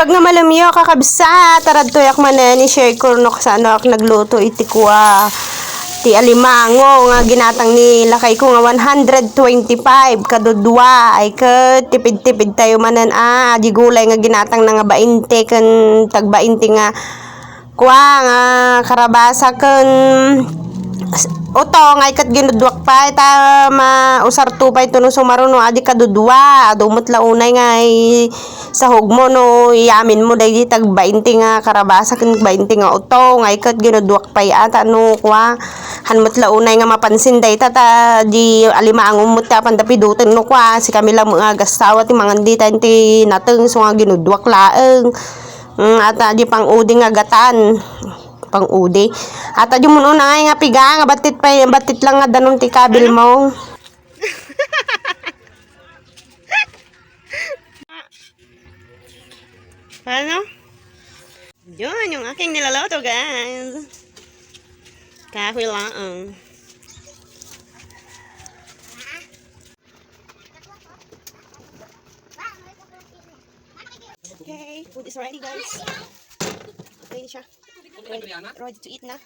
bag nga malamyo kakabsa tarad to yak man eh, share ko no sa ano ak nagluto iti kwa ti alimango nga ginatang ni lakay ko nga 125 kadudwa. Ay ka tipid-tipid tayo manan ah di gulay nga ginatang na nga 20 kan tag 20 nga kwa nga karabasa kan Oto, nga ikat ginudwak pa, ita mausar tu pa ito no sumaruno, adi kadudwa, dumot launay nga ay sa hugmo no, yamin mo dahi tag 20 nga karabasa, kan 20 nga oto, nga ikat ginudwak pa ata no, kwa, hanmot launay nga mapansin dahi tata, di alima ang umot ta, pandapidutan no, kwa, si kami lang mga gastawa, ti mga di ti nateng, so nga ginudwak laeng, Mm, ata di pang udi nga gatan pang udi. At adyo mo na nga piga nga batit pa batit lang nga danon ti kabil mo. ano? Yun, yung aking nilaloto, guys. Kahoy lang. Okay, food is ready, guys. Okay siya. Ready to eat na.